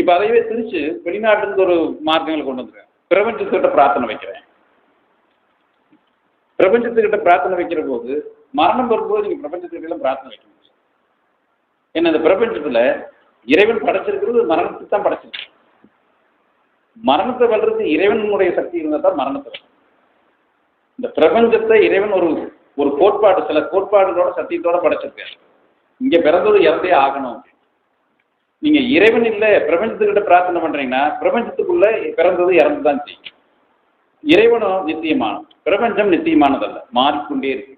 இப்போ அதையவே திரிச்சு வெளிநாட்டிலிருந்து ஒரு மார்க்கங்களை கொண்டு வந்துருக்கேன். பிரபஞ்சத்துக்கிட்ட பிரார்த்தனை வைக்கிறேன். பிரபஞ்சத்துக்கிட்ட பிரார்த்தனை வைக்கிற போது மரணம் வரும்போது நீங்கள் பிரபஞ்சத்துக்கிட்ட பிரார்த்தனை வைக்க முடியும் ஏன்னா இந்த பிரபஞ்சத்தில் இறைவன் படைச்சிருக்கிறது மரணத்தை தான் படைச்சிருக்கு. மரணத்தை வெல்றது இறைவனுடைய சக்தி இருந்தால் தான் மரணத்தை இந்த பிரபஞ்சத்தை இறைவன் ஒரு ஒரு கோட்பாடு சில கோட்பாடுகளோட சத்தியத்தோட படைச்சிருக்காரு. இங்க பிறந்தது இறந்தே ஆகணும். நீங்க இறைவன் இல்லை பிரபஞ்சத்துக்கிட்ட பிரார்த்தனை பண்றீங்கன்னா பிரபஞ்சத்துக்குள்ள பிறந்தது இறந்து தான் செய்யும். இறைவனும் நித்தியமானவன். பிரபஞ்சம் நித்தியமானதல்ல. மாறிக்கொண்டே இருக்கு.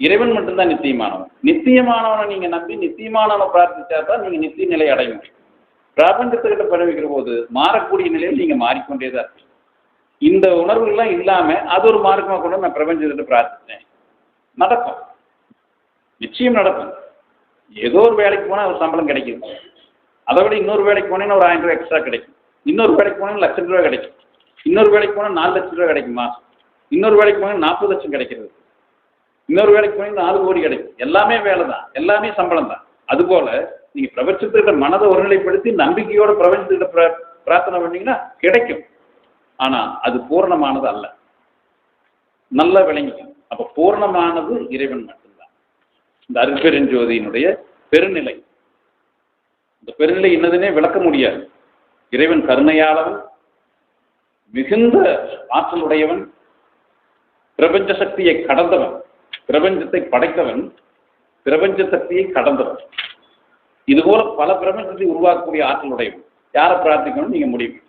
இறைவன் மட்டும்தான் நித்தியமானவன். நித்தியமானவனை நீங்க நம்பி நித்தியமானவனை பிரார்த்திச்சா தான் நீங்க நித்திய நிலை அடைய முடியும். பிரபஞ்சத்துக்கிட்ட பரவிக்கிற போது மாறக்கூடிய நிலையில் நீங்க மாறிக்கொண்டே தான் இருக்கு இந்த உணர்வுகள்லாம் இல்லாம அது ஒரு மார்க்கமாக கொண்டு நான் பிரபஞ்சத்திட்ட பிரார்த்திச்சேன். நடக்கும். நிச்சயம் நடக்கும். ஏதோ ஒரு வேலைக்கு போனால் ஒரு சம்பளம் கிடைக்கும். அதை விட இன்னொரு வேலைக்கு போனீங்கன்னா ஒரு ஆயிரம் ரூபாய் எக்ஸ்ட்ரா கிடைக்கும். இன்னொரு வேலைக்கு போனால் லட்சம் ரூபாய் கிடைக்கும். இன்னொரு வேலைக்கு போனால் நாலு லட்சம் ரூபாய் கிடைக்குமா? இன்னொரு வேலைக்கு போனால் நாற்பது லட்சம் கிடைக்கிறது. இன்னொரு வேலைக்கு போனீங்கன்னா நாலு கோடி கிடைக்கும். எல்லாமே வேலை தான் எல்லாமே சம்பளம் தான். அதுபோல் நீங்கள் பிரபஞ்சத்துக்கிட்ட மனதை ஒருநிலைப்படுத்தி நம்பிக்கையோட பிரபஞ்சத்துக்கிட்ட பிர பிரார்த்தனை பண்ணீங்கன்னா கிடைக்கும். ஆனால் அது பூரணமானது அல்ல. நல்லா விளங்கிக்கும் அப்போ பூர்ணமானது இறைவன் மட்டும்தான். இந்த அருட்பெருஞ்சோதியினுடைய பெருநிலை. இந்த பெருநிலை என்னதுன்னே விளக்க முடியாது. இறைவன் கருணையாளவன் மிகுந்த ஆற்றலுடையவன் பிரபஞ்ச சக்தியை கடந்தவன் பிரபஞ்சத்தை படைத்தவன் பிரபஞ்ச சக்தியை கடந்தவன். இதுபோல பல பிரபஞ்சத்தை உருவாக்கக்கூடிய ஆற்றலுடையவன். யாரை பிரார்த்திக்கணும் நீங்க முடியும்